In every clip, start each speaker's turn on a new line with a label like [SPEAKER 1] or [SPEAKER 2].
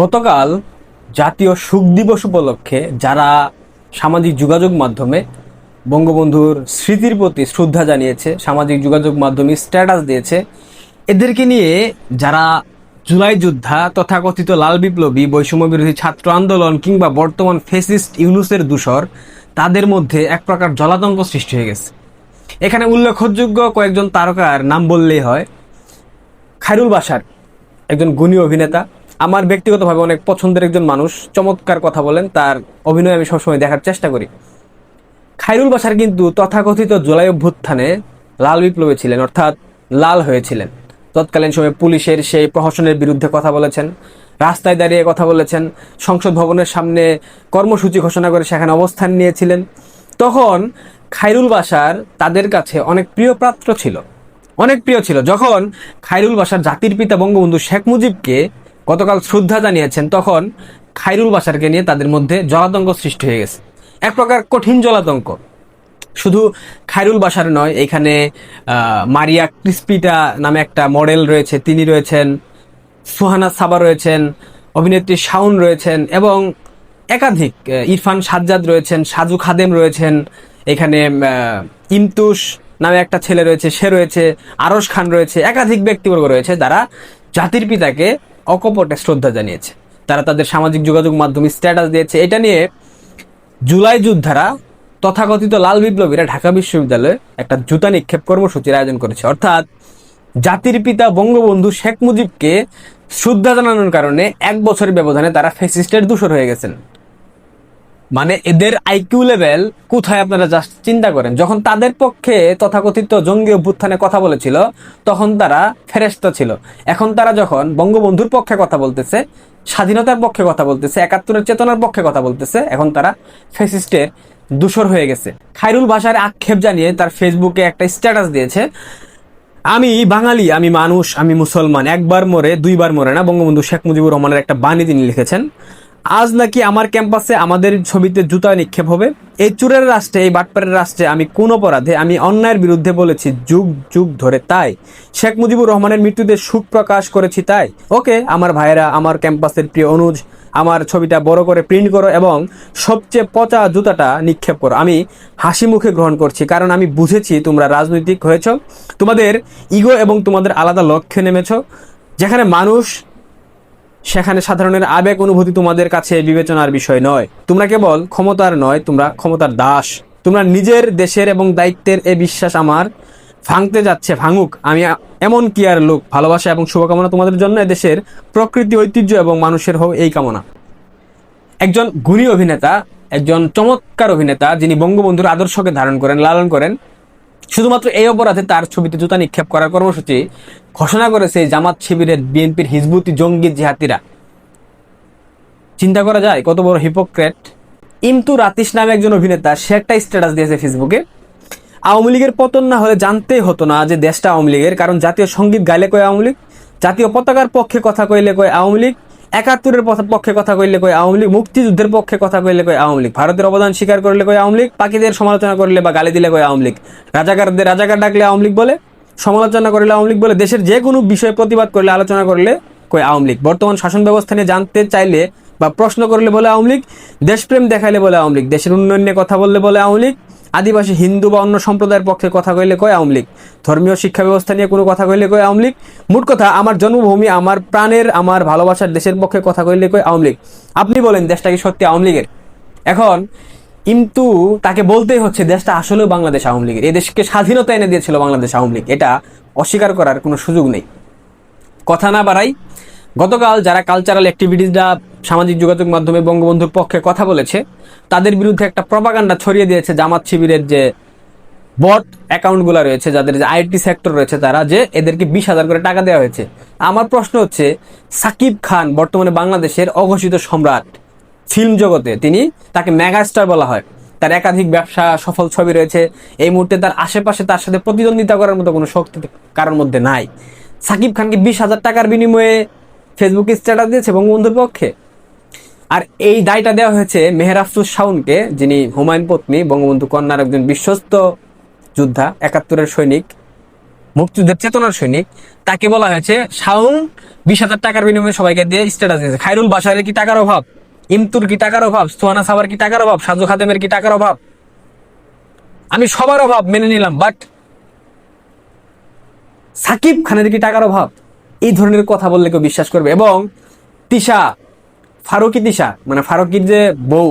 [SPEAKER 1] গতকাল জাতীয় সুখ দিবস উপলক্ষে যারা সামাজিক যোগাযোগ মাধ্যমে বঙ্গবন্ধুর স্মৃতির প্রতি শ্রদ্ধা জানিয়েছে, সামাজিক যোগাযোগ মাধ্যমে স্ট্যাটাস দিয়েছে, এদেরকে নিয়ে যারা জুলাই যোদ্ধা তথাকথিত লাল বিপ্লবী, বৈষম্য বিরোধী ছাত্র আন্দোলন কিংবা বর্তমান ফেসিস্ট ইউনুসের দূষর, তাদের মধ্যে এক প্রকার জলাতঙ্ক সৃষ্টি হয়ে গেছে। এখানে উল্লেখযোগ্য কয়েকজন তারকার নাম বললেই হয়। খায়রুল বাসার একজন গুণী অভিনেতা আমার ব্যক্তিগতভাবে অনেক পছন্দের একজন মানুষ, চমৎকার কথা বলেন, তার অভিনয় আমি সবসময় দেখার চেষ্টা করি। খায়রুল বাসার কিন্তু তথাকথিত জুলাই অভ্যুত্থানে লাল বিপ্লবী ছিলেন, অর্থাৎ লাল হয়েছিলেন। তৎকালীন সময়ে পুলিশের সেই প্রহসনের বিরুদ্ধে কথা বলেছেন, রাস্তায় দাঁড়িয়ে কথা বলেছেন, সংসদ ভবনের সামনে কর্মসূচি ঘোষণা করে সেখানে অবস্থান নিয়েছিলেন। তখন খাইরুল বাসার তাদের কাছে অনেক প্রিয় পাত্র ছিল। অনেক প্রিয় ছিল। যখন খায়রুল বাসার জাতির পিতা বঙ্গবন্ধু শেখ মুজিবকে গতকাল শ্রদ্ধা জানিয়েছেন, তখন খাইরুল বাসারকে নিয়ে তাদের মধ্যে জলাতঙ্ক সৃষ্টি হয়ে গেছে। এক প্রকার কঠিন জলাতঙ্ক। শুধু খাইরুল বাসার নয়, এখানে মারিয়া ক্রিস্পিটা নামে একটা মডেল রয়েছে, তিনি রয়েছেন, সুহানা সাবা রয়েছেন, অভিনেত্রী শাউন রয়েছেন, এবং একাধিক ইরফান সাজ্জাদ রয়েছেন, সাজু খাদেম রয়েছেন, এখানে ইমতুস নামে একটা ছেলে রয়েছে, সে রয়েছে, আরশ খান রয়েছে, একাধিক ব্যক্তিবর্গ রয়েছে যারা জাতির পিতাকে অকপটে শ্রদ্ধা জানিয়েছে। তারা তাদের সামাজিক যোগাযোগ মাধ্যমে স্ট্যাটাস দিয়েছে। এটা নিয়ে জুলাই যোদ্ধারা তথাকথিত লাল বিপ্লবীরা ঢাকা বিশ্ববিদ্যালয়ে একটা জুতা নিক্ষেপ কর্মসূচির আয়োজন করেছে। অর্থাৎ জাতির পিতা বঙ্গবন্ধু শেখ মুজিবকে শ্রদ্ধা জানানোর কারণে এক বছরের ব্যবধানে তারা ফেসিস্টের দূষর হয়ে গেছেন। মানে এদের আইকিউ লেভেল কোথায় আপনারা জাস্ট চিন্তা করেন। যখন তাদের পক্ষে তথাকথিত জঙ্গি অভ্যুত্থানে কথা বলেছিল, তখন তারা ফেরেস্তা ছিল। এখন তারা যখন বঙ্গবন্ধুর পক্ষে কথা বলতেছে, স্বাধীনতার পক্ষে কথা বলতেছে, একাত্তরের চেতনার পক্ষে কথা বলতেছে, এখন তারা ফেসিস্টের দূষর হয়ে গেছে। খাইরুল ভাষার আক্ষেপ জানিয়ে তার ফেসবুকে একটা স্ট্যাটাস দিয়েছে, আমি বাঙালি, আমি মানুষ, আমি মুসলমান, একবার মরে, দুইবার মরে না, বঙ্গবন্ধু শেখ মুজিবুর রহমানের একটা বাণী তিনি লিখেছেন। আজ নাকি আমার ক্যাম্পাসে আমাদের ছবিতে জুতা নিক্ষেপ হবে। এই চুরের রাষ্ট্রে, এই বাটপারের রাষ্ট্রে আমি কোন অপরাধে, আমি অন্যায়ের বিরুদ্ধে বলেছি, যুগ যুগ ধরে তাই। শেখ মুজিবুর রহমানের মৃত্যুতে সুখ প্রকাশ করেছি তাই। ওকে, আমার ভাইয়েরা, আমার ক্যাম্পাসের প্রিয় অনুজ, আমার ছবিটা বড় করে প্রিন্ট করো এবং সবচেয়ে পচা জুতাটা নিক্ষেপ করো। আমি হাসি মুখে গ্রহণ করছি, কারণ আমি বুঝেছি তোমরা রাজনৈতিক হয়েছ, তোমাদের ইগো এবং তোমাদের আলাদা লক্ষ্যে নেমেছ, যেখানে মানুষ সেখানে সাধারণের আবেগ অনুভূতি তোমাদের কাছে বিবেচনার বিষয় নয়। তোমরা কেবল ক্ষমতার নয়, তোমরা ক্ষমতার দাস। তোমরা নিজের দেশের এবং দায়িত্বের এ বিশ্বাস আমার ভাঙতে যাচ্ছে, ভাঙুক। আমি এমন কি আর লোক? ভালোবাসা এবং শুভকামনা তোমাদের জন্য দেশের প্রকৃতি, ঐতিহ্য এবং মানুষের হোক এই কামনা। একজন গুণী অভিনেতা, একজন চমৎকার অভিনেতা, যিনি বঙ্গবন্ধুর আদর্শকে ধারণ করেন, লালন করেন শুধুমাত্র এই অপরাধে তার ছবিতে জুতা নিক্ষেপ করার কর্মসূচি ঘোষণা করেছে জামাত শিবিরের বিএনপির হিজবুতি জঙ্গি জিহাতিরা চিন্তা করা যায়, কত বড় হিপোক্রেট ইমতু রাতিশ নামে একজন অভিনেতা, সে একটা স্ট্যাটাস দিয়েছে ফেসবুকে। আওয়ামী লীগের পতন না হলে জানতেই হতো না যে দেশটা আওয়ামী লীগের, কারণ জাতীয় সংগীত গাইলে কয় আওয়ামী লীগ? জাতীয় পতাকার পক্ষে কথা কইলে কয় আওয়ামী লীগ? একাত্তরের পক্ষে কথা কইলে কই আওয়ামী লীগ, মুক্তিযুদ্ধের পক্ষে কথা কইলে কই আওয়ামী লীগ। ভারতের অবদান স্বীকার করলে কয় আওয়ামী লীগ, পাকিদের সমালোচনা করলে বা গালি দিলে কয় আওয়ামী লীগ। রাজাকারদের রাজাকার ডাকলে আওয়ামী লীগ বলে, সমালোচনা করলে আওয়ামী লীগ বলে, দেশের যে কোনো বিষয়ে প্রতিবাদ করলে, আলোচনা করলে কই আওয়ামী লীগ। বর্তমান শাসন ব্যবস্থা নিয়ে জানতে চাইলে বা প্রশ্ন করলে বলে আওয়ামী লীগ, দেশপ্রেম দেখাইলে বলে আওয়ামী লীগ, দেশের উন্নয়ন নিয়ে কথা বললে বলে আওয়ামী লীগ আদিবাসী হিন্দু বা অন্য সম্প্রদায়ের পক্ষে কথা কইলে কয় আওয়ামী লীগ? ধর্মীয় শিক্ষা ব্যবস্থা নিয়ে কোনো কথা কইলে কয় আওয়ামী লীগ? মোট কথা, আমার জন্মভূমি, আমার প্রাণের, আমার ভালোবাসার দেশের পক্ষে কথা কইলে কয় আওয়ামী লীগ? আপনি বলেন, দেশটা কি সত্যি আওয়ামী লীগের? এখন, কিন্তু তাকে বলতেই হচ্ছে, দেশটা আসলেও বাংলাদেশ আওয়ামী লীগের। এই দেশকে স্বাধীনতা এনে দিয়েছিল বাংলাদেশ আওয়ামী লীগ। এটা অস্বীকার করার কোনো সুযোগ নেই। কথা না বাড়াই, গতকাল যারা কালচারাল অ্যাক্টিভিটিসরা সামাজিক যোগাযোগ মাধ্যমে বঙ্গবন্ধুর পক্ষে কথা বলেছে। তাদের বিরুদ্ধে একটা প্রপাগান্ডা ছড়িয়ে দিয়েছে জামাত শিবিরের যে বট অ্যাকাউন্টগুলো রয়েছে, যাদের যে আইটি সেক্টর রয়েছে তারা, যে এদেরকে বিশ হাজার করে টাকা দেওয়া হয়েছে। আমার প্রশ্ন হচ্ছে, সাকিব খান বর্তমানে বাংলাদেশের অঘোষিত সম্রাট, ফিল্ম জগতে তিনি তাকে মেগাস্টার বলা হয়। তার একাধিক ব্যবসা, সফল ছবি রয়েছে। এই মুহূর্তে তার আশেপাশে তার সাথে প্রতিদ্বন্দ্বিতা করার মতো কোনো শক্তি কারোর মধ্যে নাই। সাকিব খানকে বিশ হাজার টাকার বিনিময়ে ফেসবুকে স্ট্যাটাস দিয়েছে বঙ্গবন্ধুর পক্ষে? আর এই দায়টা দেওয়া হয়েছে মেহের আফসুস শাউনকে যিনি হুমায়ুন পত্নী, বঙ্গবন্ধু কন্যার একজন বিশ্বস্ত যোদ্ধা, একাত্তরের সৈনিক, মুক্তিযুদ্ধের চেতনার সৈনিক। তাকে বলা হয়েছে শাউন বিশ হাজার টাকার বিনিময়ে সবাইকে দিয়ে স্ট্যাটাস দিয়েছে। খাইরুল বাসারের কি টাকার অভাব? ইমতুর কি টাকার অভাব? সোহানা সাবার কি টাকার অভাব? সাজু খাদেমের কি টাকার অভাব? আমি সবার অভাব মেনে নিলাম বাট সাকিব খানের কি টাকার অভাব? এই ধরনের কথা বললে কেউ বিশ্বাস করবে। এবং তিশা ফারুকি তিশা মানে ফারুকির যে বউ,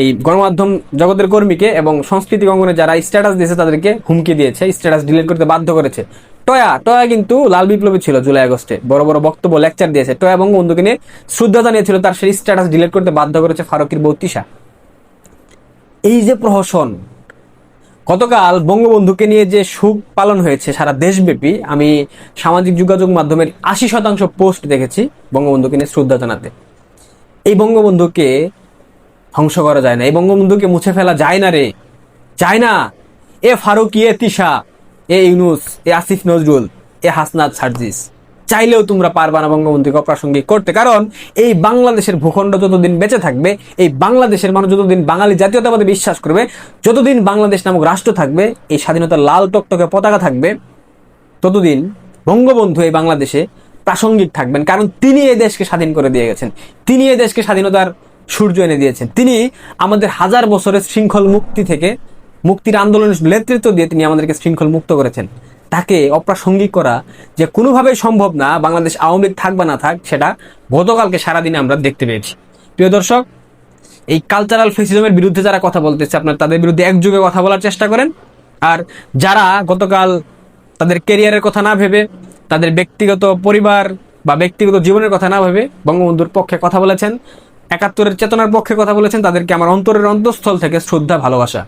[SPEAKER 1] এই গণমাধ্যম জগতের কর্মীকে এবং সংস্কৃতি অঙ্গনে যারা স্ট্যাটাস দিয়েছে তাদেরকে হুমকি দিয়েছে স্ট্যাটাস ডিলিট করতে বাধ্য করেছে। টয়া টয়া কিন্তু লাল বিপ্লবী ছিল জুলাই আগস্টে। বড় বড় বক্তব্য লেকচার দিয়েছে। টয়া বঙ্গবন্ধুকে নিয়ে শ্রদ্ধা জানিয়েছিল তার সেই স্ট্যাটাস ডিলিট করতে বাধ্য করেছে ফারুকির বউ তিশা। এই যে প্রহসন, গতকাল বঙ্গবন্ধুকে নিয়ে যে সুখ পালন হয়েছে সারা দেশব্যাপী, আমি সামাজিক যোগাযোগ মাধ্যমের আশি শতাংশ পোস্ট দেখেছি বঙ্গবন্ধুকে নিয়ে শ্রদ্ধা জানাতে। এই বঙ্গবন্ধুকে ধ্বংস করা যায় না। এই বঙ্গবন্ধুকে মুছে ফেলা যায় না রে। যায় না। এ ফারুক, এ তিশা, এ ইউনুস, এ আসিফ নজরুল, এ হাসনাত সার্জিস। চাইলেও তোমরা পারবা না বঙ্গবন্ধুকে অপ্রাসঙ্গিক করতে। কারণ এই বাংলাদেশের ভূখণ্ড যতদিন বেঁচে থাকবে, এই বাংলাদেশের মানুষ যতদিন বাঙালি জাতীয়তাবাদে বিশ্বাস করবে, যতদিন বাংলাদেশ নামক রাষ্ট্র থাকবে, এই স্বাধীনতার লাল টকটকে পতাকা থাকবে, ততদিন বঙ্গবন্ধু এই বাংলাদেশে প্রাসঙ্গিক থাকবেন। কারণ তিনি এই দেশকে স্বাধীন করে দিয়ে গেছেন। তিনি এই দেশকে স্বাধীনতার সূর্য এনে দিয়েছেন। তিনি আমাদের হাজার বছরের শৃঙ্খল মুক্তি থেকে মুক্তির আন্দোলনের নেতৃত্ব দিয়ে তিনি আমাদেরকে শৃঙ্খল মুক্ত করেছেন। তাকে অপ্রাসঙ্গিক করা যে কোনোভাবেই সম্ভব না, বাংলাদেশ আওয়ামী লীগ থাক বা না থাক, সেটা গতকালকে সারাদিনে আমরা দেখতে পেয়েছি। প্রিয় দর্শক, এই কালচারাল ফেসিজমের বিরুদ্ধে যারা কথা বলতেছে, আপনার তাদের বিরুদ্ধে একযোগে কথা বলার চেষ্টা করেন। আর যারা গতকাল তাদের কেরিয়ারের কথা না ভেবে তাদের ব্যক্তিগত পরিবার বা ব্যক্তিগত জীবনের কথা না ভেবে বঙ্গবন্ধুর পক্ষে কথা বলেছেন, একাত্তরের চেতনার পক্ষে কথা বলেছেন, তাদেরকে আমার অন্তরের অন্তঃস্থল থেকে শ্রদ্ধা, ভালোবাসা।